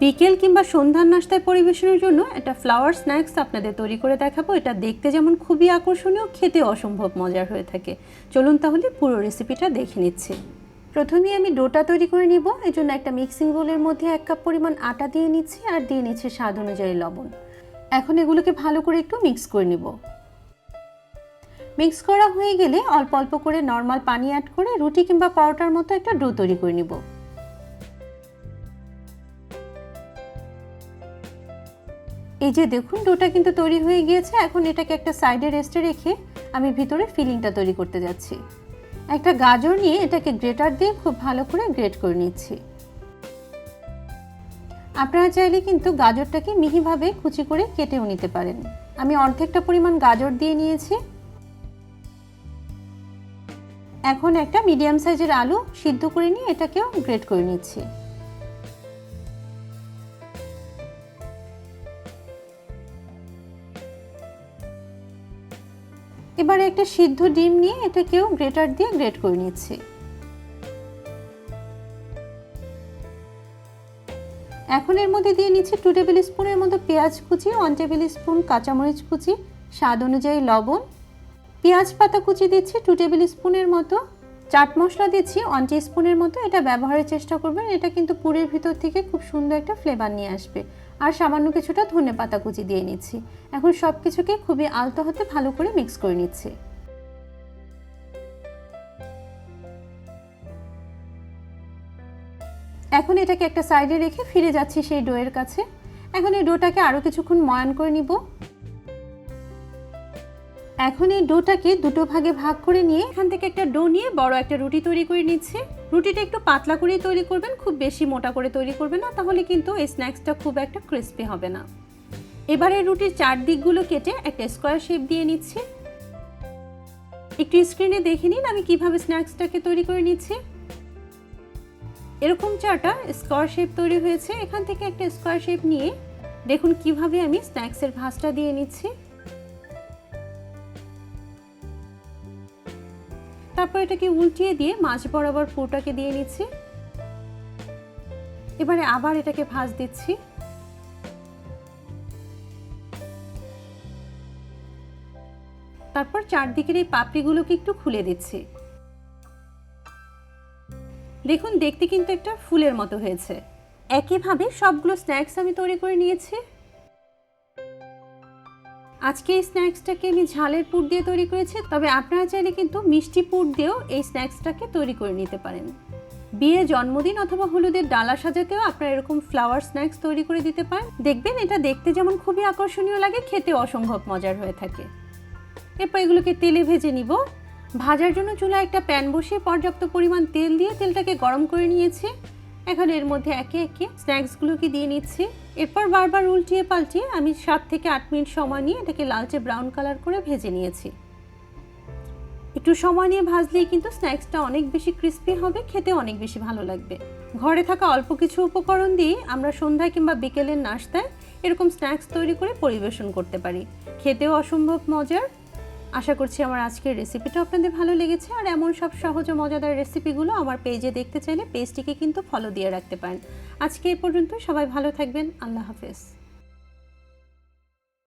বিকেল কিংবা সন্ধ্যার নাস্তায় পরিবেশনের জন্য একটা ফ্লাওয়ার স্ন্যাক্স আপনাদের তৈরি করে দেখাবো। এটা দেখতে যেমন খুবই আকর্ষণীয়, খেতে অসম্ভব মজার হয়ে থাকে। চলুন তাহলে পুরো রেসিপিটা দেখে নিচ্ছি। প্রথমেই আমি ডোটা তৈরি করে নিব। এই জন্য একটা মিক্সিং বোলের মধ্যে এক কাপ পরিমাণ আটা দিয়ে নিচ্ছি আর দিয়ে নিচ্ছি স্বাদ অনুযায়ী লবণ। এখন এগুলোকে ভালো করে একটু মিক্স করে নিব। মিক্স করা হয়ে গেলে অল্প অল্প করে নর্মাল পানি অ্যাড করে রুটি কিংবা পরোটার মতো একটা ডো তৈরি করে নিব। এই যে দেখুন, ডোটা কিন্তু তৈরি হয়ে গিয়েছে। এখন এটাকে একটা সাইডে রেস্টে রেখে আমি ভিতরে ফিলিংটা তৈরি করতে যাচ্ছি। একটা গাজর নিয়ে এটাকে গ্রেটার দিয়ে খুব ভালো করে গ্রেট করে নিচ্ছি। আপনারা চাইলে কিন্তু গাজরটাকে মিহিভাবে কুচি করে কেটেও নিতে পারেন। আমি অর্ধেকটা পরিমাণ গাজর দিয়ে নিয়েছি। এখন একটা মিডিয়াম সাইজের আলু সিদ্ধ করে নিয়ে এটাকেও গ্রেট করে নিচ্ছি। এবারে একটা সিদ্ধ ডিম নিয়ে এটাকেও গ্রেটার দিয়ে গ্রেট করে নিচ্ছি। এখন এর মধ্যে দিয়ে নিচ্ছি টু টেবিল স্পুনের মতো পেঁয়াজ কুচি ওয়ান টেবিল স্পুন কাঁচামরিচ কুচি, স্বাদ অনুযায়ী লবণ। পেঁয়াজ পাতা কুচি দিচ্ছি টু টেবিল স্পুনের মতো। চাট মশলা দিচ্ছি ওয়ান স্পুনের মতো। এটা ব্যবহারের চেষ্টা করবেন, এটা কিন্তু পুরের ভিতর থেকে খুব সুন্দর একটা ফ্লেভার নিয়ে আসবে। আর সামান্য কিছুটা ধনে পাতা কুচি দিয়ে নিচ্ছি। এখন সব কিছুকে খুবই আলতো হতে ভালো করে মিক্স করে নিচ্ছি। এখন এটাকে একটা সাইডে রেখে ফিরে যাচ্ছি সেই ডোয়ের কাছে। এখন এই ডোটাকে আরও কিছুক্ষণ ময়ান করে নিব। এখন এই ডোটাকে দুটো ভাগে ভাগ করে নিয়ে এখান থেকে একটা ডো নিয়ে বড় একটা রুটি তৈরি করে নিচ্ছি। রুটিটা একটু পাতলা করেই তৈরি করবেন, খুব বেশি মোটা করে তৈরি করবেন না, তাহলে কিন্তু এই স্ন্যাক্সটা খুব একটা ক্রিস্পি হবে না। এবারে রুটির চার দিকগুলো কেটে একটা স্কোয়ার শেপ দিয়ে নিচ্ছি। একটু স্ক্রিনে দেখে নিন আমি কীভাবে স্ন্যাক্সটাকে তৈরি করে নিচ্ছি। এরকম চারটা স্কোয়ার শেপ তৈরি হয়েছে। এখান থেকে একটা স্কোয়ার শেপ নিয়ে দেখুন কীভাবে আমি স্ন্যাক্সের ভাঁজটা দিয়ে নিচ্ছি। তারপর এটাকে উল্টিয়ে দিয়ে মাছ বরাবর পুরোটাকে দিয়ে নিচ্ছি। এবারে আবার এটাকে ভাজ দিচ্ছি। তারপর চারদিকের এই পাপড়িগুলোকে একটু খুলে দিচ্ছি। দেখুন, দেখতে কিন্তু একটা ফুলের মতো হয়েছে। একইভাবে সবগুলো স্ন্যাক্স আমি তৈরি করে নিয়েছি। আজকে এই স্ন্যাক্সটাকে আমি ঝালের পুর দিয়ে তৈরি করেছি, তবে আপনারা চাইলে কিন্তু মিষ্টি পুর দিয়েও এই স্ন্যাক্সটাকে তৈরি করে নিতে পারেন। বিয়ে, জন্মদিন অথবা হলুদের ডালা সাজাতেও আপনারা এরকম ফ্লাওয়ার স্ন্যাক্স তৈরি করে দিতে পারেন। দেখবেন এটা দেখতে যেমন খুবই আকর্ষণীয় লাগে খেতে অসম্ভব মজার হয়ে থাকে। এরপর এগুলোকে তেলে ভেজে নিব। ভাজার জন্য চুলায় একটা প্যান বসিয়ে পর্যাপ্ত পরিমাণ তেল দিয়ে তেলটাকে গরম করে নিয়েছি। এখন এর মধ্যে একে একে স্ন্যাক্সগুলোকে দিয়ে নিচ্ছি। এরপর বারবার উল্টিয়ে পাল্টিয়ে আমি সাত থেকে আট মিনিট সময় নিয়ে এটাকে লালচে ব্রাউন কালার করে ভেজে নিয়েছি। একটু সময় নিয়ে ভাজলেই কিন্তু স্ন্যাক্সটা অনেক বেশি ক্রিস্পি হবে খেতে অনেক বেশি ভালো লাগবে। ঘরে থাকা অল্প কিছু উপকরণ দিয়ে আমরা সন্ধ্যায় কিংবা বিকেলের নাস্তায় এরকম স্ন্যাক্স তৈরি করে পরিবেশন করতে পারি। খেতেও অসম্ভব মজার আশা করছি আমার আজকের রেসিপিটা আপনাদের ভালো লেগেছে। আর এমন সব সহজ ও মজাদার রেসিপিগুলো আমার পেজে দেখতে চাইলে পেজটিকে কিন্তু ফলো দিয়ে রাখতে পারেন। আজকে এই পর্যন্ত সবাই ভালো থাকবেন, আল্লাহ হাফেজ।